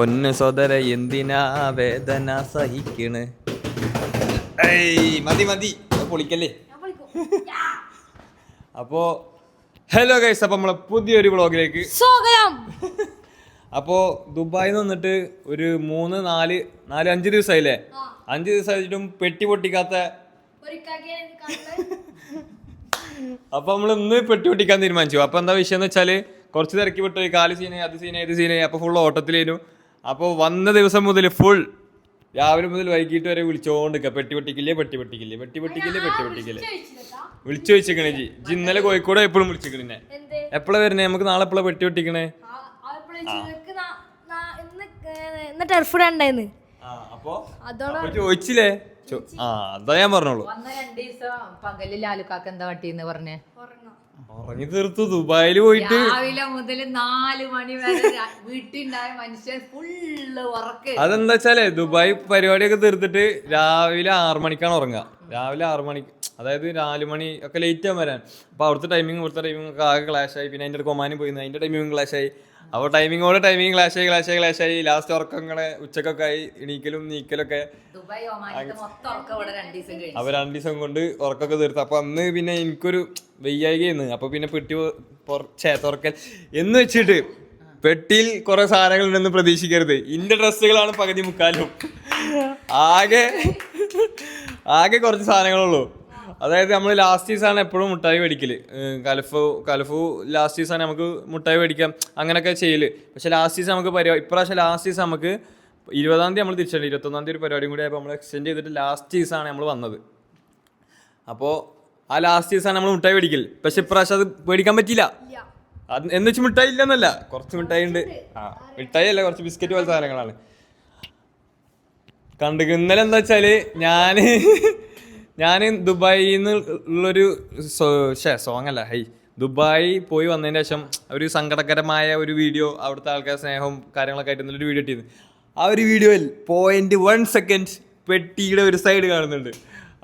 പൊന്ന് സോദര എന്തിനാ വേദന സഹിക്കണ്? മതി മതി. പൊളിക്കല്ലേ? അപ്പോ ഹലോ ഗൈസ് അപ്പൊ നമ്മളെ പുതിയൊരു വ്ളോഗിലേക്ക് സ്വാഗതം. അപ്പോ ദുബായിൽ നിന്ന് വന്നിട്ട് ഒരു മൂന്ന് നാല് നാല് അഞ്ച് ദിവസമായില്ലേ അഞ്ച് ദിവസമായിട്ടും പെട്ടി പൊട്ടിക്കാത്ത അപ്പൊ നമ്മൾ ഇന്ന് പെട്ടി പൊട്ടിക്കാൻ തീരുമാനിച്ചു. അപ്പൊ എന്താ വിഷയം എന്ന് വെച്ചാൽ കുറച്ച് തിരക്കി വിട്ടു കാൽ സീനായി അത് സീനായി ഇത് സീനായി. അപ്പൊ ഫുൾ ഓട്ടത്തിലേനു അപ്പൊ വന്ന ദിവസം മുതൽ ഫുൾ രാവിലെ മുതൽ വൈകിട്ട് വരെ വിളിച്ചോണ്ടിക്ക പെട്ടി പെട്ടിക്കില്ലേ പെട്ടി പെട്ടിക്കില്ലേ പെട്ടി പെട്ടിക്കില്ലേ പെട്ടി പെട്ടിക്കില്ലേ. വിളിച്ചു ചോദിച്ചിക്കണേ ജി ജി ഇന്നലെ കോഴിക്കോട് എപ്പോഴും വിളിച്ചിക്കണേ എപ്പോഴാ വരുന്നേ? നമുക്ക് നാളെ എപ്പോഴാ പെട്ടി പെട്ടിക്കണേ? ഇന്ന് ടെർഫ് ഉണ്ടായിരുന്നു ആ അപ്പൊ? ചോദിച്ചില്ലേ? ആ അതാ ഞാൻ പറഞ്ഞോളൂ. വന്ന ആലുക്കാക്ക് എന്താ പറ്റിയെന്ന് പറഞ്ഞേ? ഉറങ്ങി തീർത്തു ദുബായിൽ പോയിട്ട്. രാവിലെ മുതൽ നാല് മണി വരെ വീട്ടിണ്ടായ വീട്ടിലുണ്ടായ മനുഷ്യൻ ഫുള്ള് ഉറക്ക്. അതെന്താ വെച്ചാലേ ദുബായ് പരിപാടിയൊക്കെ തീർത്തിട്ട് രാവിലെ ആറു മണിക്കാണ് ഉറങ്ങുക രാവിലെ ആറു മണി അതായത് നാല് മണി ഒക്കെ ലേറ്റ് ആകും വരാൻ. അപ്പോൾ അവിടുത്തെ ടൈമിങ് ഇവിടുത്തെ ടൈമിംഗ് ഒക്കെ ആകെ ക്ലാഷ് ആയി. പിന്നെ അതിന്റെ കൊമാനും പോയി. അതിന്റെ ടൈമിംഗ് ക്ലാഷ് ആയി. അപ്പോൾ ടൈമിങ്ങോട് ടൈമിംഗ് ക്ലാഷ് ആയി ക്ലാഷ് ആയി ക്ലാഷ് ആയി. ലാസ്റ്റ് ഉറക്കങ്ങളെ ഉച്ചക്കൊക്കെ ആയി. എണീക്കലും നീക്കലൊക്കെ ദുബായ് രണ്ട് ദിവസം കൊണ്ട് ഉറക്കൊക്കെ തീർത്ത്. അപ്പൊ അന്ന് പിന്നെ എനിക്കൊരു വെയ്യായികയെന്ന് അപ്പോൾ പിന്നെ പെട്ടി പൊറച്ചേ തുറക്കൽ. എന്ന് വെച്ചിട്ട് പെട്ടിയിൽ കുറെ സാധനങ്ങൾ ഉണ്ടെന്ന് പ്രതീക്ഷിക്കരുത്. ഇന്റെ ഡ്രസ്സുകളാണ് പകുതി മുക്കാലും. ആകെ ആകെ കുറച്ച് സാധനങ്ങളുള്ളൂ. അതായത് നമ്മൾ ലാസ്റ്റ് സീസാണ് എപ്പോഴും മുട്ടായി മേടിക്കൽ. ഏഹ് കലഫു കലഫു ലാസ്റ്റ് സീസാണ് നമുക്ക് മുട്ടായി മേടിക്കാം അങ്ങനെയൊക്കെ ചെയ്യൽ. പക്ഷെ ലാസ്റ്റ് ദിവസം നമുക്ക് പരിപാടി ഇപ്രാവശ്യം ലാസ്റ്റ് ദിവസം നമുക്ക് ഇരുപതാം തീയതി നമ്മൾ തിരിച്ചുണ്ട് ഇരുപത്തൊന്നാം തീയതി ഒരു പരിപാടിയും കൂടി ആയപ്പോൾ നമ്മൾ എക്സ്റ്റെൻഡ് ചെയ്തിട്ട് ലാസ്റ്റ് സീസാണ് നമ്മൾ വന്നത്. അപ്പോൾ ആ ലാസ്റ്റ് ദിവസമാണ് നമ്മൾ മുട്ടായി മേടിക്കൽ പക്ഷെ ഇപ്രാവശ്യം അത് മേടിക്കാൻ പറ്റിയില്ല. അത് എന്ന് വെച്ച് മിഠായി ഇല്ലെന്നല്ല. കുറച്ച് മിഠായി ഉണ്ട്. ആ മിഠായി അല്ല കുറച്ച് ബിസ്ക്കറ്റ് പോലത്തെ സാധനങ്ങളാണ്. കണ്ടു ഇന്നലെ എന്താ വെച്ചാൽ ഞാൻ ഞാൻ ദുബായിൽ നിന്ന് ഉള്ളൊരു സോങ് അല്ല ഹൈ ദുബായി പോയി വന്നതിന് ശേഷം ഒരു സങ്കടകരമായ ഒരു വീഡിയോ അവിടുത്തെ ആൾക്കാർ സ്നേഹവും കാര്യങ്ങളൊക്കെ ആയിട്ട് ഒരു വീഡിയോ ഇട്ടിരുന്നു. ആ ഒരു വീഡിയോയിൽ പോയിന്റ് വൺ സെക്കൻഡ് പെട്ടിയുടെ ഒരു സൈഡ് കാണുന്നുണ്ട്.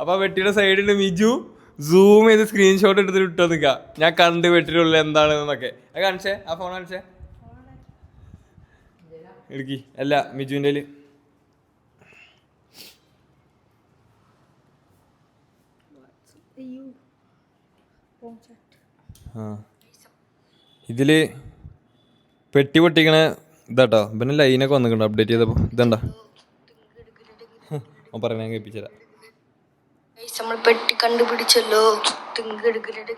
അപ്പോൾ ആ പെട്ടിയുടെ സൈഡിൽ മിജു സൂം ചെയ്ത് സ്ക്രീൻഷോട്ട് എടുത്തിട്ട് ഇട്ടോ നിൽക്കുക ഞാൻ കണ്ട് പെട്ടിട്ടുള്ള എന്താണെന്നൊക്കെ അത് കാണിച്ചേ ആ ഫോൺ കാണിച്ചേ? ഇടുക്കി അല്ല മിജുവിന്റെ ഇതിൽ പെട്ടി പൊട്ടിക്കണ ഇതാട്ടോ. പിന്നെ ലൈനൊക്കെ വന്നിട്ടുണ്ട്. അപ്ഡേറ്റ് ചെയ്തപ്പോ. ഇതണ്ട ഓ പറയണ ഞാൻ കേൾപ്പിച്ചതാ നമ്മൾ പെട്ടി കണ്ടുപിടിച്ചല്ലോ.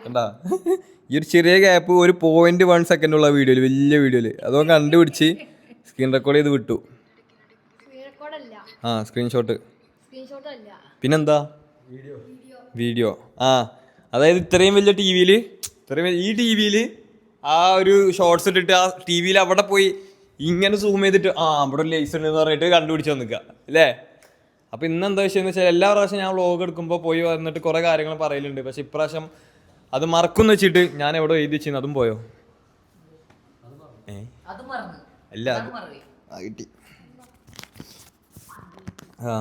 കണ്ടാ? ഈ ഒരു ചെറിയ ഗ്യാപ്പ് ഒരു പോയിന്റ് വൺ സെക്കൻഡ് ഉള്ള വീഡിയോയിൽ വലിയ വീഡിയോയിൽ. അതോ കണ്ടുപിടിച്ച് സ്ക്രീൻ റെക്കോർഡ് ചെയ്ത് വിട്ടു. ആ സ്ക്രീൻഷോട്ട് സ്ക്രീൻഷോട്ട് അല്ല. പിന്നെന്താ? വീഡിയോ ആ അതായത് ഇത്രയും വലിയ ടി വിയിൽ ഇത്രയും ഈ ടി വിയിൽ ആ ഒരു ഷോർട്സ് ഇട്ടിട്ട് ആ ടി വിയിൽ അവിടെ പോയി ഇങ്ങനെ സൂം ചെയ്തിട്ട് ആ അവിടെ ഒരു ലേസ് ഉണ്ട് എന്ന് പറഞ്ഞിട്ട് കണ്ടുപിടിച്ച് വന്നിക്കുക അല്ലേ? അപ്പോൾ ഇന്ന് എന്താ വിഷയം എന്ന് വെച്ചാൽ എല്ലാ പ്രാവശ്യം ഞാൻ വ്ളോഗ് എടുക്കുമ്പോൾ പോയി വന്നിട്ട് കുറേ കാര്യങ്ങൾ പറയലുണ്ട്. പക്ഷെ ഇപ്രാവശ്യം അത് മറക്കുമെന്ന് വെച്ചിട്ട് ഞാൻ എവിടെ എഴുതി വെച്ചിരുന്നു? അതും പോയോ? ഏ? അല്ല അത് കിട്ടി. ആ.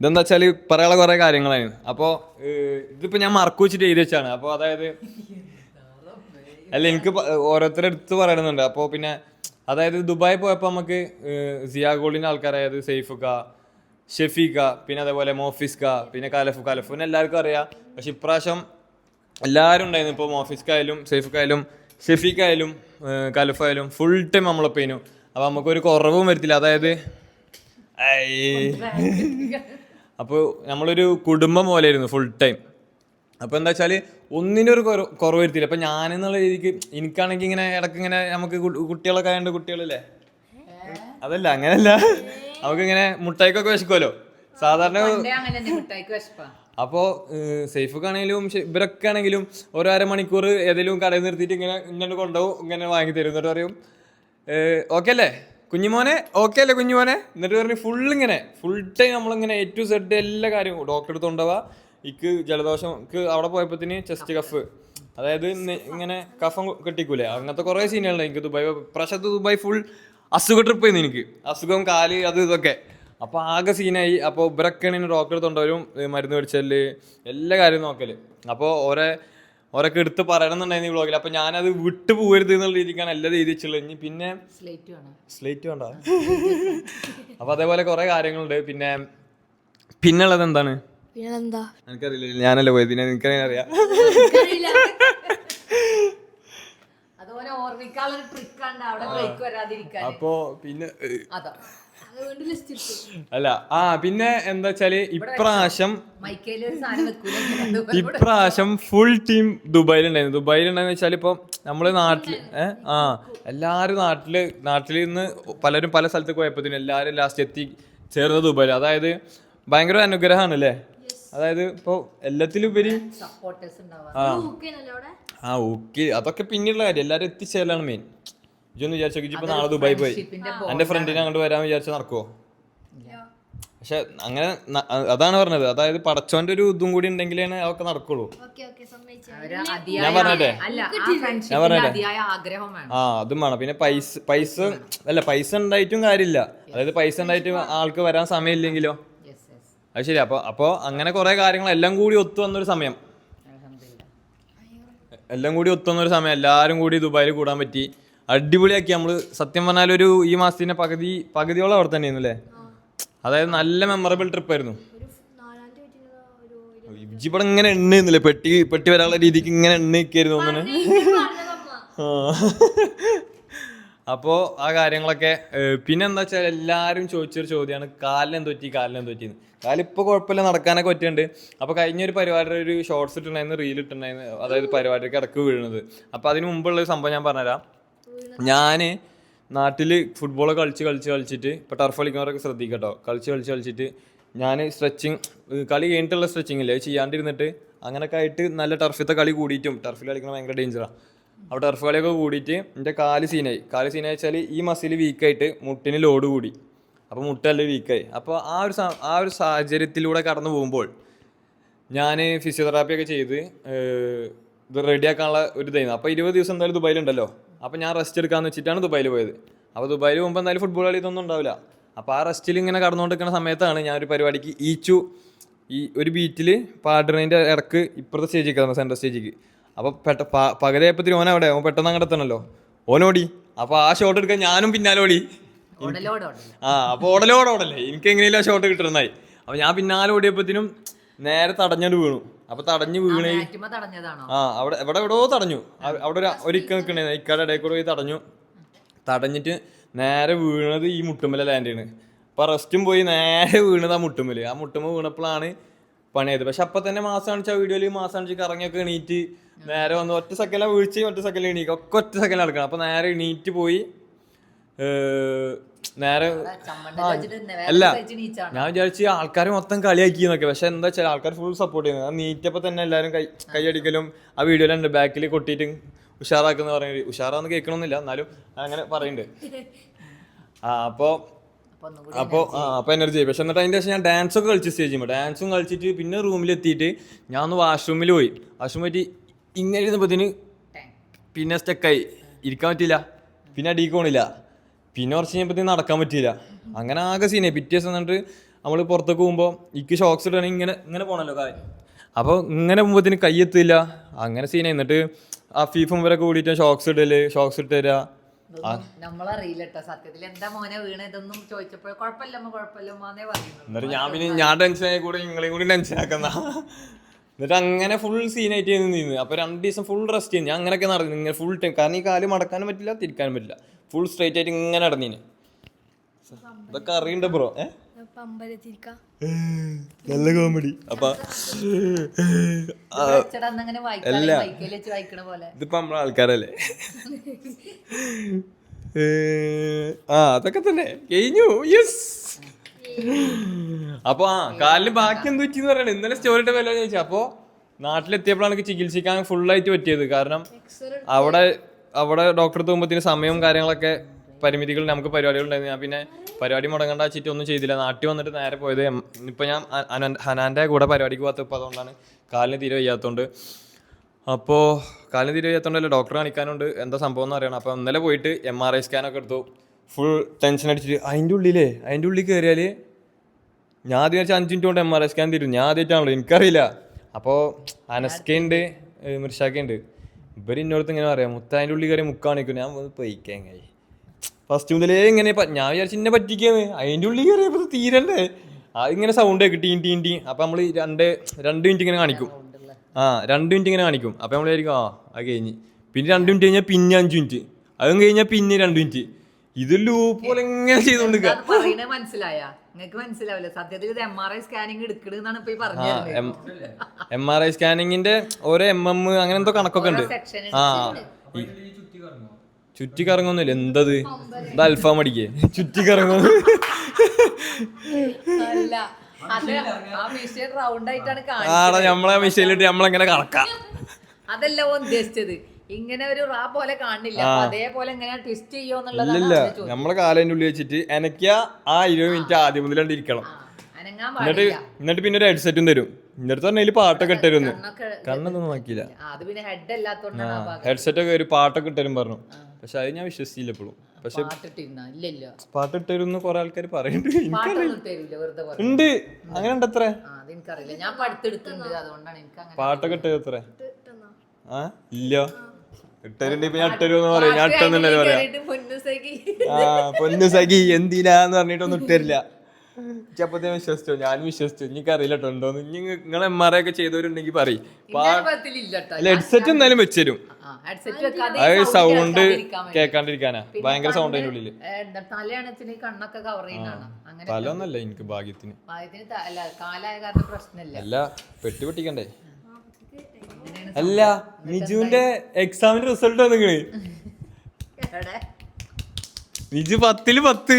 ഇതെന്താ വെച്ചാൽ പറയാനുള്ള കുറേ കാര്യങ്ങളായിരുന്നു അപ്പോൾ ഇതിപ്പോൾ ഞാൻ മറക്കു വെച്ചിട്ട് എഴുതി വെച്ചാണ്. അപ്പോൾ അതായത് അല്ല എനിക്ക് പ- ഓരോരുത്തരുടെ അടുത്ത് പറയണമെന്നുണ്ട് അപ്പോൾ പിന്നെ അതായത് ദുബായ് പോയപ്പോൾ നമുക്ക് സിയാ ഗോൾഡിന്റെ ആൾക്കാരായത് സെയ്ഫുക്ക ഷെഫീക്ക പിന്നെ അതേപോലെ മോഫിസ്ക പിന്നെ കലഫു കലഫുവിനെ എല്ലാവർക്കും അറിയാം. പക്ഷെ ഇപ്രാവശ്യം എല്ലാവരും ഉണ്ടായിരുന്നു. ഇപ്പോൾ മോഫിസ്ക്കായാലും സെയ്ഫുക്കായാലും ഷെഫീക്കായാലും കലഫായാലും ഫുൾ ടൈം നമ്മളൊപ്പേനു അപ്പോൾ നമുക്കൊരു കുറവും വരത്തില്ല. അതായത് അപ്പോൾ നമ്മളൊരു കുടുംബം പോലെയായിരുന്നു ഫുൾ ടൈം അപ്പോൾ എന്താ വെച്ചാൽ ഒന്നിനും ഒരു കുറവ് വരുത്തില്ല അപ്പം ഞാനെന്നുള്ള രീതിക്ക് എനിക്കാണെങ്കിൽ ഇങ്ങനെ ഇടയ്ക്ക് ഇങ്ങനെ നമുക്ക് കുട്ടികളൊക്കെ ആയതുകൊണ്ട് കുട്ടികളല്ലേ? അതല്ല അങ്ങനല്ല. നമുക്കിങ്ങനെ മുട്ടായിക്കൊക്കെ വിശക്കുമല്ലോ സാധാരണ അപ്പോ അങ്ങനെ ആണെങ്കിലും ഇവരൊക്കെ ആണെങ്കിലും ഓരോ അരമണിക്കൂർ ഏതെങ്കിലും കടയിൽ നിർത്തിയിട്ട് ഇങ്ങനെ ഇങ്ങനെ കൊണ്ടുപോകും ഇങ്ങനെ വാങ്ങി തരും എന്നിട്ട് പറയും ഓക്കെ അല്ലേ കുഞ്ഞുമോനെ? ഓക്കെ അല്ലേ കുഞ്ഞുമോനെ? എന്നിട്ട് പറഞ്ഞ് ഫുൾ ഇങ്ങനെ ഫുൾ ടൈം നമ്മളിങ്ങനെ എ ടു സെഡ് എല്ലാ കാര്യവും ഡോക്ടർ എടുത്ത് കൊണ്ടുപോവാ. ഇക്ക് ജലദോഷം ഇക്ക് അവിടെ പോയപ്പോത്തിന് ചെസ്റ്റ് കഫ് അതായത് ഇങ്ങനെ കഫം കെട്ടിക്കൂലേ? അങ്ങനത്തെ കുറേ സീനുകളുണ്ട് എനിക്ക് ദുബായ് പ്രശത്ത് ദുബായ് ഫുൾ അസുഖ ട്രിപ്പ് ചെയ്യുന്നു എനിക്ക്. അസുഖം കാൽ അത് ഇതൊക്കെ. അപ്പോൾ ആകെ സീനായി അപ്പോൾ ഇവരൊക്കെയാണ് ഡോക്ടർ എടുത്തോണ്ടവരും മരുന്ന് മേടിച്ചൽ എല്ലാ കാര്യവും നോക്കൽ. അപ്പോൾ ഓരോ ഓരൊക്കെ എടുത്ത് പറയണമെന്നുണ്ടായിരുന്നു ഈ വ്ളോഗിൽ അപ്പൊ ഞാനത് വിട്ടു പോകരുത് എന്നുള്ള രീതിക്കാണ് എല്ലാ രീതി വെച്ചുള്ളത് ഇനി പിന്നെ സ്ലേറ്റ് വേണം. സ്ലേറ്റ് വേണ്ട. അപ്പൊ അതേപോലെ കുറെ കാര്യങ്ങളുണ്ട്. പിന്നെ പിന്നുള്ളത് എന്താണ്? പിന്നെ എന്താ എനിക്കറിയില്ല ഞാനല്ല പോയത്. പിന്നെ എനിക്കറിയാൻ അറിയാം. അതുപോലെ ഓർമ്മിക്കാനുള്ള ട്രിക്ക് ഉണ്ട് അവിടെ ബ്രേക്ക് വരാതിരിക്കാൻ. അപ്പോ പിന്നെ അതാ. ലിസ്റ്റ് അല്ല ആ പിന്നെ എന്താ വെച്ചാൽ ഇപ്രാവശ്യം ഇപ്രാവശ്യം ഫുൾ ടീം ദുബായിലുണ്ടായിരുന്നു. ദുബായിലുണ്ടായെന്ന് വെച്ചാൽ ഇപ്പൊ നമ്മൾ നാട്ടിൽ ഏഹ് ആ എല്ലാരും നാട്ടിൽ നാട്ടിൽ നിന്ന് പലരും പല സ്ഥലത്തേക്ക് പോയപ്പോ എല്ലാരും ലാസ്റ്റ് എത്തി ചേർന്നത് ദുബായിൽ അതായത് ഭയങ്കര അനുഗ്രഹമാണ് അല്ലേ അതായത് ഇപ്പൊ എല്ലാത്തിലും ഉപരി സപ്പോർട്ടേഴ്സ് ഉണ്ടാവാ ആ ഊക്കേനല്ലേ അവിടെ? ആ ഓക്കെ അതൊക്കെ പിന്നെയുള്ള കാര്യം. എല്ലാരും എത്തിച്ചേരലാണ് മെയിൻ ഇജൊന്ന് വിചാരിച്ചോ ഇപ്പൊ നാളെ ദുബായി പോയി. എന്റെ ഫ്രണ്ടിനെ അങ്ങോട്ട് വരാൻ വിചാരിച്ച നടക്കുവോ? പക്ഷെ അങ്ങനെ അതാണ് പറഞ്ഞത്. അതായത് പടച്ചോന്റെ ഒരു ഇതും കൂടി ഉണ്ടെങ്കിലാണ് അതൊക്കെ നടക്കുള്ളൂ. ഞാൻ പറഞ്ഞേ ഞാൻ പറഞ്ഞേ അല്ല ആ അതും വേണം. പിന്നെ പൈസ പൈസ അല്ല പൈസ ഉണ്ടായിട്ടും കാര്യമില്ല. അതായത് പൈസ ഉണ്ടായിട്ട് ആൾക്ക് വരാൻ സമയമില്ലെങ്കിലോ? അത് ശരി അപ്പൊ അപ്പൊ അങ്ങനെ കുറേ കാര്യങ്ങൾ എല്ലാം കൂടി ഒത്തു വന്നൊരു സമയം. എല്ലാം കൂടി ഒത്തു വന്നൊരു സമയം. എല്ലാവരും കൂടി ദുബായിൽ കൂടാൻ പറ്റി. അടിപൊളിയാക്കി. നമ്മൾ സത്യം പറഞ്ഞാൽ ഒരു ഈ മാസത്തിന്റെ പകുതി പകുതിയോളം അവിടെ തന്നെയായിരുന്നു അല്ലേ? അതായത് നല്ല മെമ്മറബിൾ ട്രിപ്പ് ആയിരുന്നു. ഒരു നാലാം തീയതി ഒരു ഇജ്ജ് ഇവിടെ ഇങ്ങനെ എണ്ണുന്നില്ലേ പെട്ടി പെട്ടി വരാനുള്ള രീതിക്ക് ഇങ്ങനെ എണ്ണ നിൽക്കായിരുന്നു തോന്നുന്നു. അപ്പോൾ ആ കാര്യങ്ങളൊക്കെ പിന്നെന്താ വെച്ചാൽ എല്ലാവരും ചോദിച്ചൊരു ചോദ്യമാണ് കാലിനെന്ത് പറ്റി കാലിനെന്ത് പറ്റിയെന്ന് കാലിപ്പോൾ കുഴപ്പമില്ല നടക്കാനൊക്കെ പറ്റുന്നുണ്ട്. അപ്പോൾ കഴിഞ്ഞൊരു പരിപാടിയുടെ ഒരു ഷോർട്സ് ഇട്ടുണ്ടായിരുന്നു റീൽ ഇട്ടുണ്ടായിരുന്നു അതായത് പരിപാടിക്ക് ഇടയ്ക്ക് വീഴുന്നത്. അപ്പോൾ അതിന് മുമ്പുള്ള സംഭവം ഞാൻ പറഞ്ഞുതരാം. ഞാൻ നാട്ടിൽ ഫുട്ബോൾ കളിച്ച് കളിച്ച് കളിച്ചിട്ട് ഇപ്പോൾ ടർഫ് കളിക്കുന്നവരൊക്കെ ശ്രദ്ധിക്കട്ടോ. കളിച്ച് കളിച്ച് കളിച്ചിട്ട് ഞാൻ സ്ട്രെച്ചിങ് കളി കഴിഞ്ഞിട്ടുള്ള സ്ട്രെച്ചിങ് ഇല്ലേ ചെയ്യാണ്ടിരുന്നിട്ട് അങ്ങനെയൊക്കെ ആയിട്ട് നല്ല ടർഫിത്തെ കളി കൂടിയിട്ടും ടർഫിൽ കളിക്കണം ഭയങ്കര ഡേഞ്ചറാണ് അപ്പോൾ ടർഫ് കളിയൊക്കെ കൂടിയിട്ട് എന്റെ കാൽ സീനായി. കാൽ സീനായി വെച്ചാൽ ഈ മസിൽ വീക്കായിട്ട് മുട്ടിന് ലോഡ് കൂടി. അപ്പോൾ മുട്ടല്ല വീക്കായി അപ്പോൾ ആ ഒരു ആ ഒരു സാഹചര്യത്തിലൂടെ കടന്നു പോകുമ്പോൾ ഞാൻ ഫിസിയോതെറാപ്പി ഒക്കെ ചെയ്ത് ഇത് റെഡിയാക്കാനുള്ള ഒരു ഇതായിരുന്നു. അപ്പോൾ ഇരുപത് ദിവസം എന്തായാലും ദുബായിലുണ്ടല്ലോ അപ്പോൾ ഞാൻ റെസ്റ്റ് എടുക്കാന്ന് വെച്ചിട്ടാണ് ദുബായിൽ പോയത്. അപ്പോൾ ദുബായിൽ പോകുമ്പോൾ എന്തായാലും ഫുട്ബോൾ കളി ഇതൊന്നും ഉണ്ടാവില്ല. അപ്പോൾ ആ റെസ്റ്റിൽ ഇങ്ങനെ കടന്നുകൊണ്ടിരിക്കുന്ന സമയത്താണ് ഞാൻ ഒരു പരിപാടിക്ക് ഈച്ചു ഈ ഒരു ബീറ്റിൽ പാടുന്നതിന്റെ ഇടയ്ക്ക് ഇപ്പുറത്തെ സ്റ്റേജിൽ കിടന്നു സെൻട്രൽ സ്റ്റേജിക്ക് അപ്പോൾ പെട്ട പ- പകുതിയായപ്പത്തിന് ഓൻ അവിടെ ഓൻ പെട്ടെന്ന് അങ്ങോട്ട് എത്തണല്ലോ. ഓനോടി. അപ്പോൾ ആ ഷോട്ട് എടുക്കാൻ ഞാനും പിന്നാലെ ഓടി. ആ അപ്പൊ ഓടലോടെ ഓടല്ലേ എനിക്ക് എങ്ങനെയല്ല ഷോട്ട് കിട്ടുന്നതായി അപ്പൊ ഞാൻ പിന്നാലെ ഓടിയപ്പത്തിനും നേരെ തടഞ്ഞോണ്ട് വീണു. അപ്പൊ തടഞ്ഞു വീണേ. ആ അവിടെ എവിടെ എവിടെയോ തടഞ്ഞു. അവിടെ ഒരു ഒരു ഇക്ക നിൽക്കണേ ഇക്കാട് ഇടയിൽ കൂടെ പോയി തടഞ്ഞു. തടഞ്ഞിട്ട് നേരെ വീണത് ഈ മുട്ടുമല ലാൻഡ് ചെയ്യണ് അപ്പൊ റെസ്റ്റും പോയി നേരെ വീണത് ആ മുട്ടുമ്മൽ. ആ മുട്ടുമ്മ വീണപ്പോഴാണ് പണിയത് പക്ഷെ അപ്പൊ തന്നെ മാസം കാണിച്ച വീഡിയോയിൽ മാസം കാണിച്ച് കറങ്ങിയൊക്കെ എണീറ്റ് നേരെ വന്ന് ഒറ്റ സെക്കൻഡ് വീഴ്ചയും ഒറ്റ സെക്കൻഡ് എണീക്കുക ഒക്കെ ഒറ്റ സെക്കൻഡ് നടക്കണം. അപ്പൊ നേരെ എണീറ്റ് പോയി നേരെ അല്ല ഞാൻ വിചാരിച്ചു ആൾക്കാർ മൊത്തം കളിയാക്കി എന്നൊക്കെ. പക്ഷെ എന്താ വെച്ചാൽ ആൾക്കാർ ഫുൾ സപ്പോർട്ട് ചെയ്യുന്നത്. ആ നീറ്റപ്പോ തന്നെ എല്ലാരും കൈ കൈയടിക്കലും ആ വീഡിയോ വീഡിയോയിലുണ്ട് ബാക്കിൽ കൊട്ടിയിട്ട് ഉഷാറാക്കുന്ന പറയുന്നത് ഉഷാറാന്ന് കേൾക്കണമെന്നില്ല എന്നാലും അങ്ങനെ പറയുന്നുണ്ട് ആ അപ്പോൾ അപ്പൊ അപ്പോൾ ആ അപ്പോൾ എനർജി പക്ഷെ എന്നിട്ട് അതിന്റെ ശേഷം ഞാൻ ഡാൻസ് ഒക്കെ കളിച്ച് സ്റ്റേജ് ചെയ്യുമ്പോൾ ഡാൻസും കളിച്ചിട്ട് പിന്നെ റൂമിലെത്തിയിട്ട് ഞാൻ ഒന്ന് വാഷ്റൂമിൽ പോയി. വാഷ്റൂം പറ്റി ഇങ്ങനെ ഇരുന്നപ്പോഴത്തേന് ടാങ്. പിന്നെ സ്റ്റക്കായി ഇരിക്കാൻ പറ്റില്ല പിന്നെ അടിയിൽ പോണില്ല. പിന്നെ കുറച്ച് കഴിഞ്ഞപ്പോഴത്തേന് നടക്കാൻ പറ്റിയില്ല. അങ്ങനെ ആകെ സീനായി പിറ്റേ ദിവസം എന്നിട്ട് നമ്മൾ പുറത്തേക്ക് പോകുമ്പോൾ ഇക്ക് ഷോക്സ് ഇടണമെങ്കിൽ ഇങ്ങനെ ഇങ്ങനെ പോകണല്ലോ കാര്യം അപ്പോൾ ഇങ്ങനെ പോകുമ്പോഴത്തേന് കൈ എത്തില്ല. അങ്ങനെ സീനായി എന്നിട്ട് ആ ഫീഫും വരെ കൂടിയിട്ട് ഷോക്സ് ഇടൽ ഷോക്സ് ഇട്ട് തരാ. ഇതൊന്നും നമ്മളറിയില്ല കേട്ടോ സത്യത്തിൽ എന്താ മോനെ വീണ ഇതൊന്നും ചോദിച്ചപ്പോൾ കുഴപ്പമില്ല കുഴപ്പമില്ല പറയുന്നു എന്നിട്ട് ഞാൻ പിന്നെ ഞാൻ ടെൻഷനായി കൂടെ നിങ്ങളെയും കൂടി ടെൻഷൻ ആക്കുന്ന. എന്നിട്ട് അങ്ങനെ ഫുൾ സീനായിട്ട് നിന്ന് അപ്പൊ രണ്ട് ദിവസം ഫുൾ റെസ്റ്റ് ചെയ്യുന്നു ഞാൻ അങ്ങനെയൊക്കെ നടന്നു. ഇങ്ങനെ ഫുൾ ടൈം കാരണം ഈ കാൽ മടക്കാനും പറ്റില്ല തിരിക്കാനും പറ്റില്ല. ഫുൾ സ്ട്രൈറ്റ് ആയിട്ട് ഇങ്ങനെ നടന്നീന്. ഇതൊക്കെ അറിയണ്ട ബ്രോ നല്ല കോമഡി അപ്പൊ അല്ല. ഇതിപ്പോ നമ്മളെ ആൾക്കാരല്ലേ? ആ അതൊക്കെ തന്നെ. കഴിഞ്ഞു. യെസ് അപ്പൊ ആ കാലിന് ബാക്കി എന്ത് പറ്റിന്ന് പറയണേ. ഇന്നലെ സ്റ്റോറിയുടെ വില ചോദിച്ചു? അപ്പൊ നാട്ടിലെത്തിയപ്പോഴാണ് എനിക്ക് ചികിത്സിക്കാൻ ഫുള്ളായിട്ട് പറ്റിയത്. കാരണം അവിടെ അവിടെ ഡോക്ടർ പോകുമ്പോഴത്തേന് സമയവും കാര്യങ്ങളൊക്കെ പരിമിതികൾ നമുക്ക് പരിപാടികൾ ഉണ്ടായിരുന്നു. ഞാൻ പിന്നെ പരിപാടി മുടങ്ങണ്ട വെച്ചിട്ട് ഒന്നും ചെയ്തില്ല. നാട്ടിൽ വന്നിട്ട് നേരെ പോയത് ഇപ്പൊ ഞാൻ ഹനാന്റെ കൂടെ പരിപാടിക്ക് പോകാത്ത ഇപ്പൊ അതുകൊണ്ടാണ്. കാലിന് തീരെ വയ്യാത്തതുകൊണ്ട് അപ്പോൾ കാലിന് തീരെ വയ്യാത്തതുകൊണ്ടല്ലേ ഡോക്ടർ കാണിക്കാനുണ്ട്. എന്താ സംഭവം എന്ന് അറിയണം. അപ്പോൾ ഇന്നലെ പോയിട്ട് എം ആർ ഐ സ്കാനൊക്കെ എടുത്തു. ഫുൾ ടെൻഷൻ അടിച്ചിട്ട് അതിന്റെ ഉള്ളിലേ അതിന്റെ ഉള്ളിൽ കയറിയാൽ ഞാൻ ആദ്യം വെച്ചാൽ അഞ്ച് മിനിറ്റ് കൊണ്ട് എം ആർ ഐ സ്കാൻ തരും ഞാൻ ആദ്യമായിട്ടാണല്ലോ. എനിക്കറിയില്ല. അപ്പോൾ അനസ്കെ ഉണ്ട് മിർഷാക്കെ ഉണ്ട് ഇവർ ഇന്നോടത്ത് ഇങ്ങനെ പറയാം മുത്താന്റെ ഉള്ളിൽ കയറി മുക്കാണിക്കും. ഞാൻ കഴി ഫസ്റ്റ് മുതലേ ഇങ്ങനെ ഞാൻ വിചാരിച്ചു ഇന്നെ പറ്റിക്കാന്ന്. അതിന്റെ ഉള്ളിൽ കയറിയപ്പോൾ തീരണ്ടേ. അതിങ്ങനെ സൗണ്ട് ഒക്കെ ടീം ടീം ടീം അപ്പം നമ്മൾ രണ്ട് രണ്ട് മിനിറ്റ് ഇങ്ങനെ കാണിക്കും. ആ രണ്ട് മിനിറ്റ് ഇങ്ങനെ കാണിക്കും. അപ്പം നമ്മൾ വിചാരിക്കും ആ അത് കഴിഞ്ഞ്. പിന്നെ രണ്ട് മിനിറ്റ് കഴിഞ്ഞാൽ പിന്നെ അഞ്ച് മിനിറ്റ്. അതും കഴിഞ്ഞാൽ പിന്നെ രണ്ട് മിനിറ്റ്. ഇത് ലൂപ്പ് പോലെ ഇങ്ങനെ ചെയ്തുകൊണ്ടിരിക്കുക മനസ്സിലായ. നിങ്ങക്ക് മനസ്സിലാവില്ല. സത്യത്തിൽ ഇത് എം ആർ ഐ സ്കാനിങ് എടുക്കണെന്നാണ് ഇപ്പൊ പറഞ്ഞത് എം ആർ ഐ സ്കാനിങ്ങിന്റെ ഓരോ എം എം അങ്ങനെ എന്തോ കണക്കൊക്കെ ഉണ്ട്. ആ ചുറ്റി കറങ്ങൊന്നുമില്ല എന്തത്? ഇത് അൽഫാം അടിക്കേ. ചുറ്റി കറങ്ങുന്നു ആടാ നമ്മളെ മിഷയിലിട്ട് നമ്മളെങ്ങനെ കറക്കാം? അതല്ല ഉദ്ദേശിച്ചത്. ഇങ്ങനെ ഒരു റാ പോലെ കാണില്ല. അതേപോലെ എങ്ങനെ ട്വിസ്റ്റ് ഇല്ലില്ല. അവന്റെ ചോദ്യം. നമ്മളെ കാലേന്റെ ഉള്ളിൽ വെച്ചിട്ട് എനക്ക് ആ ഇരുപത് മിനിറ്റ് ആദ്യം മുതൽ ഇരിക്കണം. അനങ്ങാൻ എന്നിട്ട് എന്നിട്ട് പിന്നെ ഒരു ഹെഡ്സെറ്റും തരും. എന്നിട്ട് പറഞ്ഞാൽ പാട്ടൊക്കെ ഇട്ടരുന്ന് കണ്ണൊന്നും നോക്കിയില്ല. ഹെഡ്സെറ്റ് ഒക്കെ ഒരു പാട്ടൊക്കെ ഇട്ടരും പറഞ്ഞു. പക്ഷെ അത് ഞാൻ വിശ്വസിച്ചില്ല ഇപ്പോഴും. പക്ഷെ പാട്ട് ഇട്ടരുന്ന് കൊറേ ആൾക്കാർ പറയുന്നുണ്ട്. ഉണ്ട്. അങ്ങനെ ഉണ്ട് അത്ര. ആ അതെനിക്കറിയില്ല ഞാൻ പഠിത്തെടുക്കുന്നുണ്ട് അതുകൊണ്ടാണ് എനിക്ക് അങ്ങനെ പാട്ടൊക്കെ ആ ഇല്ല. ഇട്ടരുണ്ട് ഞാൻ ഇട്ടരുന്ന് പറയും. ഞാൻ ഇട്ടെന്നുണ്ടല്ലോ പറയാ? കേറിയിട്ട് മുന്നുസേക്ക് ആ പൊന്നു സഖി എന്തിനാന്ന് പറഞ്ഞിട്ടൊന്നും ഇട്ടില്ല ചപ്പത്തെ വിശ്വസിച്ചോ? ഞാൻ വിശ്വസിച്ചു. എനിക്ക് അറിയില്ല ഉണ്ടോന്ന് ഇനി നിങ്ങൾ എം ആർ ഐ ഒക്കെ ചെയ്തവരുണ്ടെങ്കിൽ പറയും. ഹെഡ്സെറ്റ് എന്തായാലും അത് സൗണ്ട് കേൾക്കാണ്ടിരിക്കാനാ. ഭയങ്കര സൗണ്ട് അതിന്റെ ഉള്ളിൽ എന്താ കണ്ണൊക്കെ കവർ ചെയ്യുന്നതാണ്. അങ്ങനെ തല ഒന്നല്ല എനിക്ക് ഭാഗ്യത്തിന്. അല്ല പെട്ടി പൊട്ടിക്കണ്ടേ? അല്ല മിജുവിന്റെ എക്സാമിന്റെ റിസൾട്ട് വന്നിക്കണ്. നിജു മിജു പത്തിൽ പത്ത്.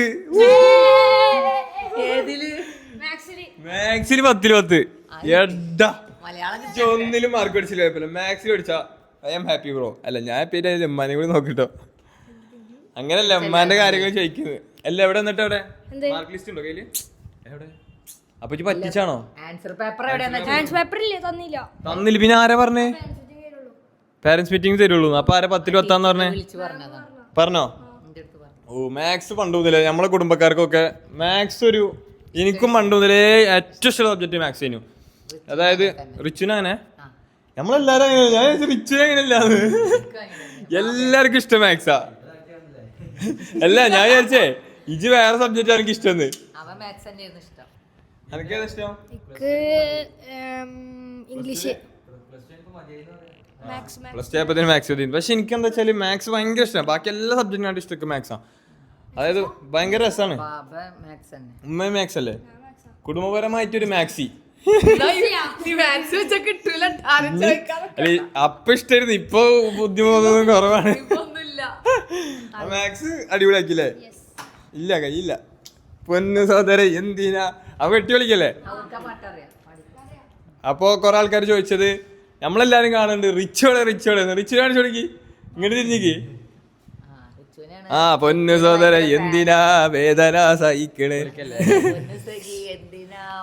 മാക്സിന് പത്തിൽ പത്ത്. എടാ ഒന്നിലും മാർക്ക് അടിച്ചില്ല കുഴപ്പമില്ല. മാത്സിൽ അടിച്ചാ ഐ എം ഹാപ്പി ബ്രോ. അല്ല ഞാൻ പിന്നെ ഉമ്മാനെ കൂടി നോക്കിട്ടോ. അങ്ങനല്ല ഉമ്മാന്റെ കാര്യങ്ങൾ ചോദിക്കുന്നത്? അല്ല എവിടെ എന്നിട്ട് അവിടെ? മാർക്ക് ലിസ്റ്റ് ഉണ്ടോ കയ്യിൽ? എവിടെ? അപ്പൊ ഇജ്ജ് പറ്റിച്ചാണോ? ആൻസർ പേപ്പർ പേപ്പർ തന്നില്ല. തന്നില്ല. പിന്നെ ആരാ പറഞ്ഞേ? പാരന്റ്സ് മീറ്റിംഗ് തരുള്ളൂ. അപ്പൊ ആരാ പത്തിൽ പത്താന്ന് പറഞ്ഞേ? പറഞ്ഞോ? പറഞ്ഞു. ഓ മാത്സ് പണ്ട് മുതലേ നമ്മളെ കുടുംബക്കാർക്കൊക്കെ മാത്സ് ഒരു എനിക്കും പണ്ട് മുതലേ ഏറ്റവും ഇഷ്ടമുള്ള സബ്ജക്റ്റ് മാത്സ് ആയിരുന്നു. അതായത് റിച്ചുന അങ്ങനെ ആ. നമ്മളെല്ലാരും അങ്ങനെ ഞാൻ റിച്ചുന അങ്ങനെയല്ലാന്ന് എല്ലാവർക്കും ഇഷ്ടം മാത്സാ അല്ല ഞാൻ വിചാരിച്ചേ ഇജ് വേറെ സബ്ജക്റ്റ് എനിക്ക് ഇഷ്ടം. മാത്സ് തന്നെയായിരുന്നു ഇഷ്ടം? എനിക്ക് English. Maths maths. Plus two ആയപ്പോ മാത്സ് മതി. പക്ഷെ എനിക്ക് എന്താ വെച്ചാൽ മാത്സ് ഭയങ്കര ഇഷ്ടമാണ് ബാക്കി എല്ലാ സബ്ജക്റ്റിനായിട്ട് ഇഷ്ടമൊക്കെ ആണ് അതായത് ഭയങ്കര രസമാണ് മാത്സ് ഉമ്മ മാത്സ് അല്ലേ കുടുംബപരമായിട്ടൊരു മാക്സി മാത്സ് അപ്പൊ ഇഷ്ടായിരുന്നു. ഇപ്പൊ ബുദ്ധിമുട്ടൊന്നും കുറവാണ്. മാത്സ് അടിപൊളിയാക്കില്ലേ ഇല്ല കയ്യില്ല. പൊന്നു സഹോദര എന്തിനാ? അവ കെട്ടി വിളിക്കല്ലേ. അപ്പോ കുറെ ആൾക്കാർ ചോദിച്ചത് നമ്മളെല്ലാരും കാണുന്നുണ്ട് റിച്ചോടെ റിച്ചോടെ റിച്ച് കാണിച്ചു കൊടുക്കി ഇങ്ങോട്ട് തിരിഞ്ഞിക്ക്. ആ പൊന്നു സോദര എന്തിനാ വേദന സഹിക്കണേ?